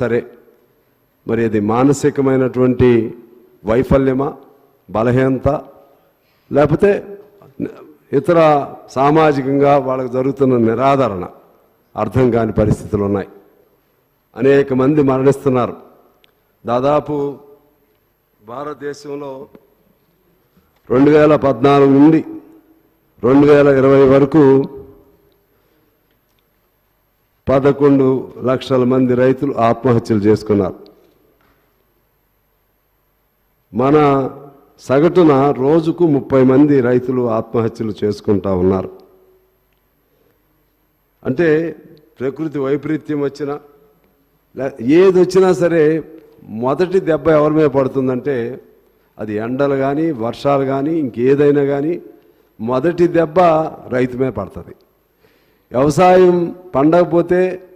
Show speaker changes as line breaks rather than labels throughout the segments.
సరే మరి అది మానసికమైనటువంటి వైఫల్యమా బలహీనత లేకపోతే ఇతర సామాజికంగా వాళ్ళకు జరుగుతున్న నిరాదరణ అర్థం కాని పరిస్థితులు ఉన్నాయి. అనేక మంది మరణిస్తున్నారు. దాదాపు భారతదేశంలో రెండు వేల పద్నాలుగు నుండి రెండు వేల ఇరవై వరకు పదకొండు లక్షల మంది రైతులు ఆత్మహత్యలు చేసుకున్నారు. మన సగటున రోజుకు ముప్పై మంది రైతులు ఆత్మహత్యలు చేసుకుంటా ఉన్నారు. అంటే ప్రకృతి వైపరీత్యం వచ్చినా ఏది వచ్చినా సరే మొదటి దెబ్బ ఎవరి మీద పడుతుందంటే అది ఎండలు కానీ వర్షాలు కానీ ఇంకేదైనా కానీ మొదటి దెబ్బ రైతు మీద పడుతుంది. వ్యవసాయం పండకపోతే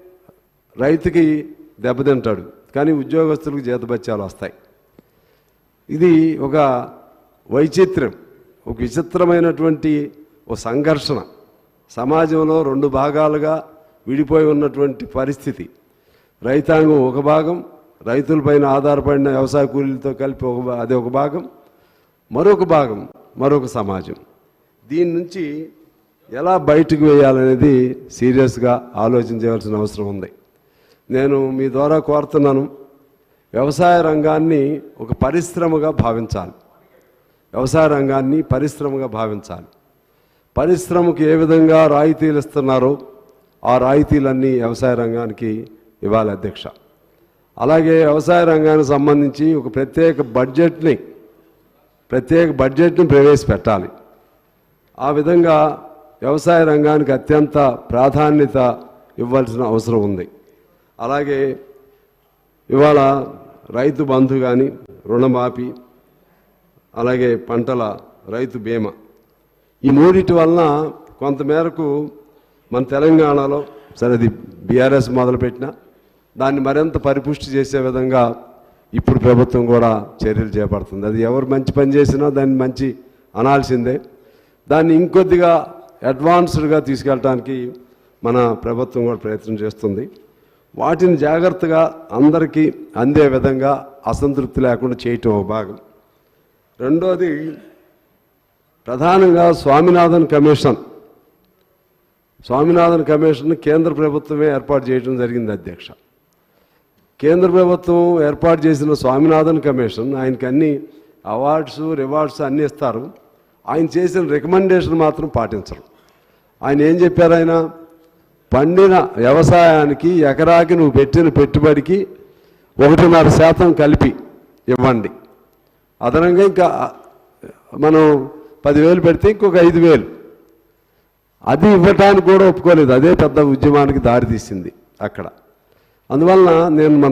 రైతుకి దెబ్బతింటాడు. కానీ ఉద్యోగస్తులకు జీతభత్యాలు వస్తాయి. ఇది ఒక వైచిత్ర్యం ఒక విచిత్రమైనటువంటి ఒక సంఘర్షణ. సమాజంలో రెండు భాగాలుగా విడిపోయి ఉన్నటువంటి పరిస్థితి. రైతాంగం ఒక భాగం రైతులపైన ఆధారపడిన వ్యవసాయ కూలీలతో కలిపి ఒక భా- అది ఒక భాగం మరొక భాగం మరొక సమాజం. దీని నుంచి ఎలా బయటకు వేయాలనేది సీరియస్గా ఆలోచించవలసిన అవసరం ఉంది. నేను మీ ద్వారా కోరుతున్నాను వ్యవసాయ రంగాన్ని ఒక పరిశ్రమగా భావించాలి. వ్యవసాయ రంగాన్ని పరిశ్రమగా భావించాలి. పరిశ్రమకు ఏ విధంగా రాయితీలు ఇస్తున్నారో ఆ రాయితీలన్నీ వ్యవసాయ రంగానికి ఇవ్వాలి అధ్యక్ష. అలాగే వ్యవసాయ రంగానికి సంబంధించి ఒక ప్రత్యేక బడ్జెట్ని ప్రత్యేక బడ్జెట్ని ప్రవేశపెట్టాలి. ఆ విధంగా వ్యవసాయ రంగానికి అత్యంత ప్రాధాన్యత ఇవ్వాల్సిన అవసరం ఉంది. అలాగే ఇవాళ రైతు బంధు కానీ రుణమాఫీ అలాగే పంటల రైతు బీమా ఈ మూడిటి వలన కొంతమేరకు మన తెలంగాణలో సరే అది బీఆర్ఎస్ మొదలుపెట్టిన దాన్ని మరింత పరిపుష్టి చేసే విధంగా ఇప్పుడు ప్రభుత్వం కూడా చర్యలు చేపడుతుంది. అది ఎవరు మంచి పని చేసినా దాన్ని మంచి అనాల్సిందే. దాన్ని ఇంకొద్దిగా అడ్వాన్స్డ్గా తీసుకెళ్ళటానికి మన ప్రభుత్వం కూడా ప్రయత్నం చేస్తుంది. వాటిని జాగ్రత్తగా అందరికీ అందే విధంగా అసంతృప్తి లేకుండా చేయటం ఒక భాగం. రెండోది ప్రధానంగా స్వామినాథన్ కమిషన్. స్వామినాథన్ కమిషన్ కేంద్ర ప్రభుత్వమే ఏర్పాటు చేయడం జరిగింది అధ్యక్ష. కేంద్ర ప్రభుత్వం ఏర్పాటు చేసిన స్వామినాథన్ కమిషన్ ఆయనకి అన్ని అవార్డ్స్ రివార్డ్స్ అన్నీ ఇస్తారు. ఆయన చేసిన రికమెండేషన్ మాత్రం పాటించరు. ఆయన ఏం చెప్పారు ఆయన? పండిన వ్యవసాయానికి ఎకరాకి నువ్వు పెట్టిన పెట్టుబడికి ఒకటిన్నర శాతం కలిపి ఇవ్వండి. అదనంగా ఇంకా మనం పదివేలు పెడితే ఇంకొక ఐదు వేలు అది ఇవ్వటానికి కూడా ఒప్పుకోలేదు. అదే పెద్ద ఉద్యమానికి దారితీసింది అక్కడ. అందువలన నేను మన